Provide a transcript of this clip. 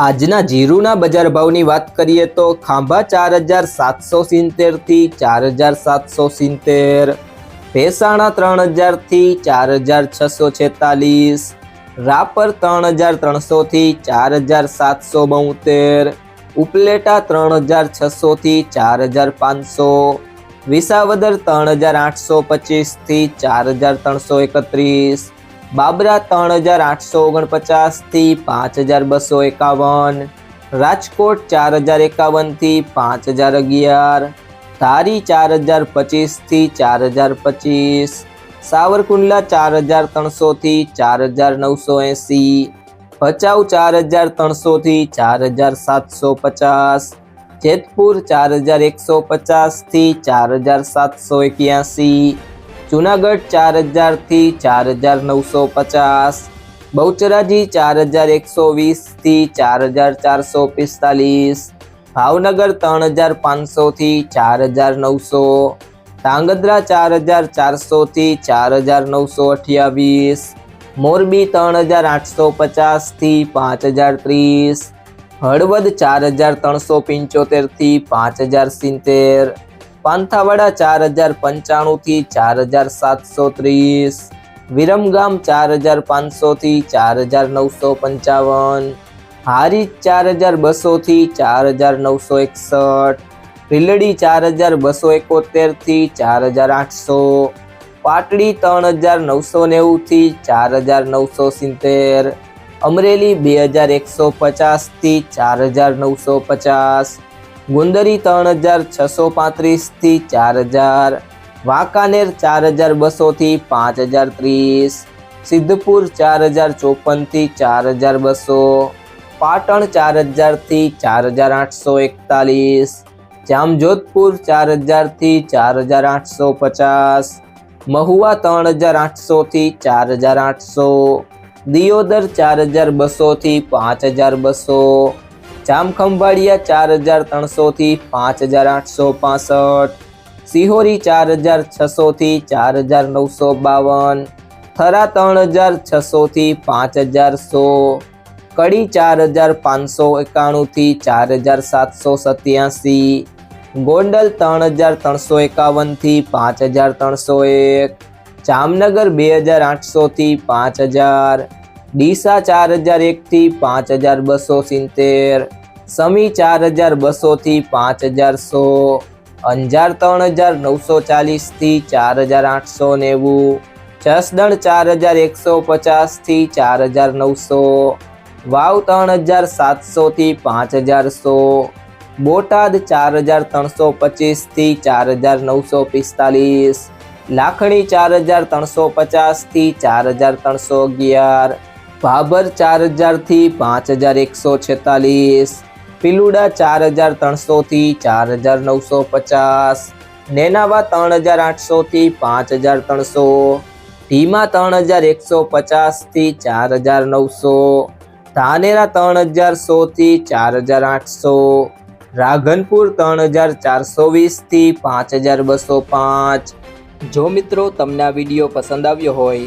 આજના જીરુના બજાર ભાવની વાત કરીએ તો ખાંભા ચાર હજાર સાતસો સિત્તેરથી ચાર હજાર સાતસો સિત્તેર. ભેસાણા ત્રણ હજારથી ચાર હજાર છસો છેતાલીસ. રાપર ત્રણ હજાર ત્રણસોથી ચાર હજાર સાતસો બોતેર ઉપલેટા ત્રણ હજાર છસોથી ચાર હજાર પાંચસો. વિસાવદર ત્રણ હજાર આઠસો પચીસથી ચાર હજાર ત્રણસો એકત્રીસ. બાબરા ત્રણ હજાર આઠસો ઓગણપચાસથી પાંચ હજાર બસો એકાવન, રાજકોટ ચાર હજાર એકાવનથી પાંચ હજાર અગિયાર, ધારી ચાર હજાર પચીસથી ચાર હજાર પચીસ, સાવરકુંડલા ચાર હજાર ત્રણસોથી ચાર હજાર નવસો એંસી, ભચાઉ ચાર હજાર ત્રણસોથી ચાર હજાર સાતસો પચાસ, જેતપુર ચાર હજાર એકસો પચાસથી ચાર હજાર સાતસો એક્યાસી જુનાગઢ ચાર હજારથી ચાર હજાર નવસો પચાસ, બહુચરાજી ચાર હજાર એકસો વીસથી ચાર હજાર ચારસો પિસ્તાલીસ, ભાવનગર ત્રણ હજાર પાંચસોથી ચાર હજાર નવસો, ધાંગધ્રા ચાર હજાર ચારસોથી ચાર હજાર નવસો અઠ્યાવીસ, મોરબી ત્રણ હજાર આઠસો પચાસથી પાંચ હજાર ત્રીસ, હળવદ ચાર હજાર ત્રણસો પંચોતેરથી પાંચ હજાર સિત્તેર પાંથાવાડા ચાર હજાર પંચાણુંથી ચાર હજાર સાતસો ત્રીસ વિરમગામ ચાર હજાર પાંચસોથી ચાર હજાર નવસો પંચાવન હારી ચાર હજાર બસોથી ચાર હજાર નવસો એકસઠ ભીલડી ચાર હજાર બસો એકોતેરથી ચાર હજાર આઠસો પાટડી ત્રણ હજાર નવસો નેવુંથી ચાર હજાર નવસો સિત્તેર અમરેલી બે હજાર એકસો પચાસથી ચાર હજાર નવસો પચાસ ગુંદરી ત્રણ હજાર છસો પાંત્રીસથી ચાર હજાર, વાંકાનેર ચાર હજાર બસોથી પાંચ હજાર ત્રીસ, સિદ્ધપુર ચાર હજાર ચોપનથી ચાર હજાર બસો, પાટણ ચાર હજારથી ચાર હજાર આઠસો એકતાલીસ, જામજોધપુર ચાર હજારથી ચાર હજાર આઠસો પચાસ, મહુવા ત્રણ હજાર આઠસોથી ચાર હજાર આઠસો, દિયોદર ચાર હજાર બસોથી પાંચ હજાર બસો જામખંભાળિયા ચાર હજાર ત્રણસોથી પાંચ હજાર આઠસો પાસઠ. સિહોરી ચાર હજાર છસોથી ચાર હજાર નવસો બાવન. થરા ત્રણ હજાર છસોથી પાંચ હજાર સો. કડી ચાર હજાર પાંચસો એકાણુંથી ચાર હજાર સાતસો સત્યાસી. ગોંડલ ત્રણ હજાર ત્રણસો એકાવનથી પાંચ હજાર ત્રણસો એક. જામનગર બે હજાર આઠસોથી પાંચ હજાર. ડીસા ચાર હજાર એકથી પાંચ હજાર બસો સિત્તેર, સમી ચાર હજાર બસોથી પાંચ હજાર સો, અંજાર ત્રણ હજાર નવસો ચાલીસથી ચાર હજાર આઠસો નેવું, જસદણ ચાર હજાર એકસો પચાસથી ચાર હજાર નવસો, વાવ ત્રણ હજાર સાતસોથી પાંચ હજાર સો, બોટાદ ચાર હજાર ત્રણસો પચીસથી ચાર હજાર નવસો પિસ્તાલીસ, લાખણી ચાર હજાર ત્રણસો પચાસથી ચાર હજાર ત્રણસો અગિયાર ભાભર ચાર હજારથી પાંચ હજાર એકસો છેતાલીસ, પિલુડા ચાર હજાર ત્રણસોથી ચાર હજાર નવસો પચાસ, નેનાવા ત્રણ હજાર આઠસોથી પાંચ હજાર ત્રણસો, ધીમા ત્રણ હજાર એકસો પચાસથી ચાર હજાર નવસો, ધાનેરા ત્રણ હજાર સોથી ચાર હજાર આઠસો રાધનપુર ત્રણ હજાર ચારસો વીસથી પાંચ હજાર બસો પાંચ. જો મિત્રો તમને આ વીડિયો પસંદ આવ્યો હોય